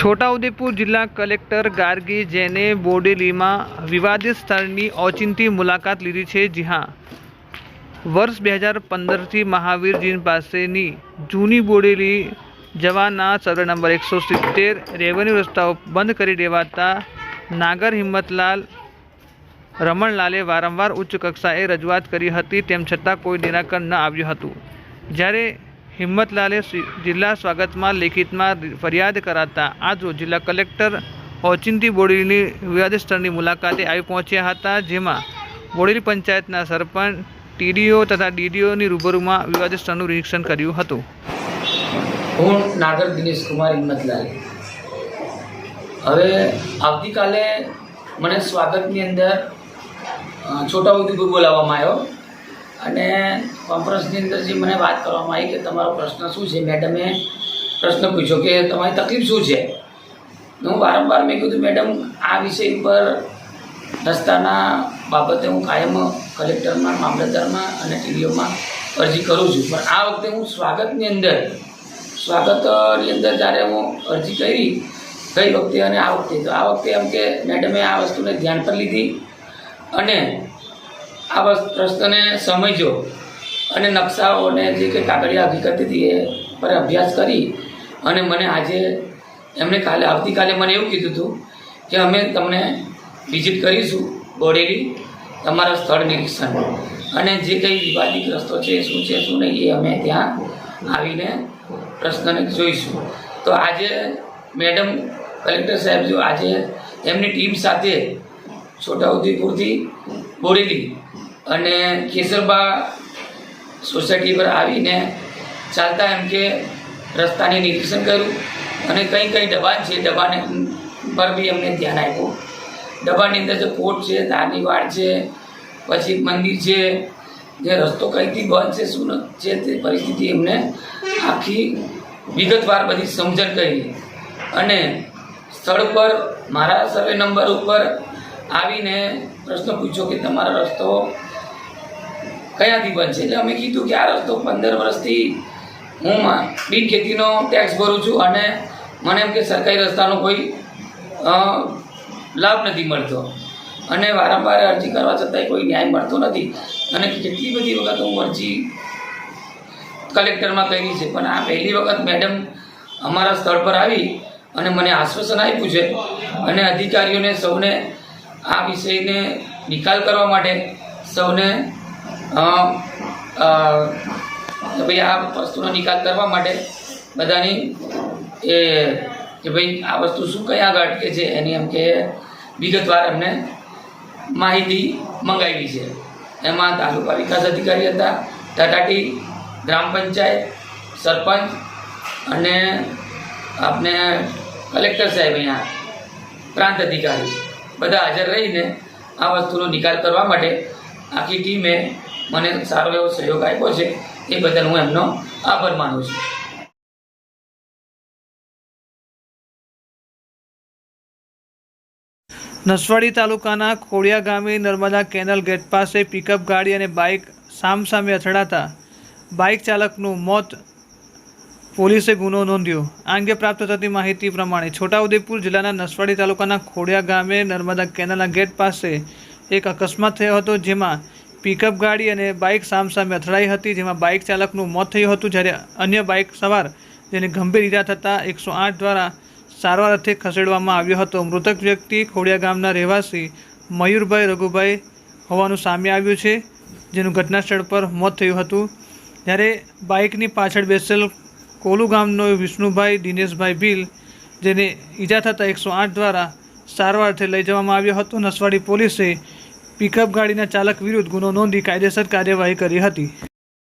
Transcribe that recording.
છોટાઉદેપુર જિલ્લા કલેક્ટર ગાર્ગી જેને બોડેલીમાં વિવાદિત સ્થળની ઓચિંતી મુલાકાત લીધી છે. જી હા. વર્ષ બે હજાર પંદરથી મહાવીરજી પાસેની જૂની બોડેલી જવાના સર્વે નંબર એકસો સિત્તેર રેવન્યુ રસ્તાઓ બંધ કરી દેવાતા નાગર હિંમતલાલ રમણલાલે વારંવાર ઉચ્ચ કક્ષાએ રજૂઆત કરી હતી, તેમ છતાં કોઈ નિરાકરણ ન આવ્યું હતું. જ્યારે હિંમતલાલે જિલ્લા સ્વાગતમાં લેખિતમાં ફરિયાદ કરાતા આજરોજ જિલ્લા કલેક્ટર ઓચિંતી બોડેલીની વિવાદિત સ્થળની મુલાકાતે આવી પહોંચ્યા હતા, જેમાં બોડેલી પંચાયતના સરપંચ ટીડીઓ તથા ડીડીઓની રૂબરૂમાં વિવાદિત સ્થળનું નિરીક્ષણ કર્યું હતું. હું નાગર દિનેશ હિંમતલાલ. હવે આવતીકાલે મને સ્વાગતની અંદર છોટાઉદેપુર બોલાવવામાં આવ્યો. અને કોન્ફરન્સની અંદર જે મને વાત કરવામાં આવી કે તમારો પ્રશ્ન શું છે, મેડમે પ્રશ્ન પૂછ્યો કે તમારી તકલીફ શું છે? હું વારંવાર મેં કીધું, મેડમ, આ વિષય ઉપર રસ્તાના બાબતે હું કાયમ કલેક્ટરમાં, મામલતદારમાં અને ટીડીઓમાં અરજી કરું છું. પણ આ વખતે હું સ્વાગતની અંદર સ્વાગતની અંદર જ્યારે હું અરજી કરી, ગઈ વખતે અને આ વખતે, તો આ વખતે એમ કે મેડમે આ વસ્તુને ધ્યાન પર લીધી અને આ પ્રશ્નને સમજ્યો અને નકશાઓને જે કંઈ કાગળિયા હકીકત હતી એ પર અભ્યાસ કરી અને મને આજે એમણે કાલે આવતીકાલે મને એવું કીધું હતું કે અમે તમને વિઝિટ કરીશું બોડેલી તમારા સ્થળ નિરીક્ષણ. અને જે કંઈ વિવાદિત રસ્તો છે, શું છે, શું નહીં, એ અમે ત્યાં આવીને પ્રશ્નને જોઈશું. તો આજે મેડમ, કલેક્ટર સાહેબ જો આજે એમની ટીમ સાથે છોટાઉદેપુરથી બોડેલી અને કેસરબા સોસાયટી પર આવીને ચાલતા એમ કે રસ્તાને નિરીક્ષણ કર્યું અને કઈ કઈ દબાણ છે દબાણ પર બી અમને ધ્યાન આપ્યું. દબાણની અંદર જે કોટ છે ધારની વાડ છે, પછી મંદિર છે, જે રસ્તો કઈથી બંધ છે, શું છે તે પરિસ્થિતિ એમને આખી વિગતવાર બધી સમજણ કરી. અને સ્થળ પર મારા સર્વે નંબર ઉપર આવીને પ્રશ્ન પૂછ્યો કે તમારો રસ્તો કયાથી બનશે એટલે અમે કીધું કે આ રસ્તો પંદર વર્ષથી હું બિન ખેતીનો ટેક્સ ભરું છું અને મને એમ કે સરકારી રસ્તાનો કોઈ લાભ નથી મળતો. અને વારંવાર અરજી કરવા છતાંય કોઈ ન્યાય મળતો નથી. અને કેટલી બધી વખત હું અરજી કલેક્ટરમાં કરી છે, પણ આ પહેલી વખત મેડમ અમારા સ્થળ પર આવી અને મને આશ્વાસન આપ્યું છે અને અધિકારીઓને સૌને આ વિષયને નિકાલ કરવા માટે સૌને કે ભાઈ આ વસ્તુનો નિકાલ કરવા માટે બધાની એ, કે ભાઈ આ વસ્તુ શું કયા આગળ અટકે છે એની એમ કે વિગતવાર એમને માહિતી મંગાવી છે. એમાં તાલુકા વિકાસ અધિકારી હતા, તટાટી ગ્રામ પંચાયત સરપંચ અને આપણે કલેક્ટર સાહેબ અહીંયા, પ્રાંત અધિકારી, બધા હાજર રહીને આ વસ્તુનો નિકાલ કરવા માટે આખી ટીમે મને સારો એવો સહયોગ આપ્યો છે, એ બદલ હું એમનો આભાર માનું છું. નસવાડી તાલુકાના ખોડિયા ગામે નર્મદા કેનલ ગેટ પાસે પિકઅપ ગાડી અને બાઇક સામસામે અથડાતા બાઇક ચાલકનું મોત. પોલીસે ગુનો નોંધ્યો. આ અંગે પ્રાપ્ત થતી માહિતી પ્રમાણે છોટાઉદેપુર જિલ્લાના નસવાડી તાલુકાના ખોડિયા ગામે નર્મદા કેનલના ગેટ પાસે એક અકસ્માત થયો હતો, જેમાં પિકઅપ ગાડી અને બાઇક સામસામે અથડાઈ હતી, જેમાં બાઇક ચાલકનું મોત થયું હતું, જ્યારે અન્ય બાઇક સવાર જેને ગંભીર ઈજા થતાં એકસો આઠ દ્વારા સારવાર અર્થે ખસેડવામાં આવ્યો હતો. મૃતક વ્યક્તિ ખોડિયા ગામના રહેવાસી મયુરભાઈ રઘુભાઈ હોવાનું સામે આવ્યું છે, જેનું ઘટના સ્થળ પર મોત થયું હતું. જ્યારે બાઇકની પાછળ બેસેલ કોલુ ગામનો વિષ્ણુભાઈ દિનેશભાઈ ભીલ, જેને ઈજા થતાં એકસો આઠ દ્વારા સારવાર અર્થે લઈ જવામાં આવ્યો હતો, નસવાડી પોલીસે પિકઅપ ગાડીના ચાલક વિરુદ્ધ ગુનો નોંધી કાયદેસર કાર્યવાહી કરી હતી.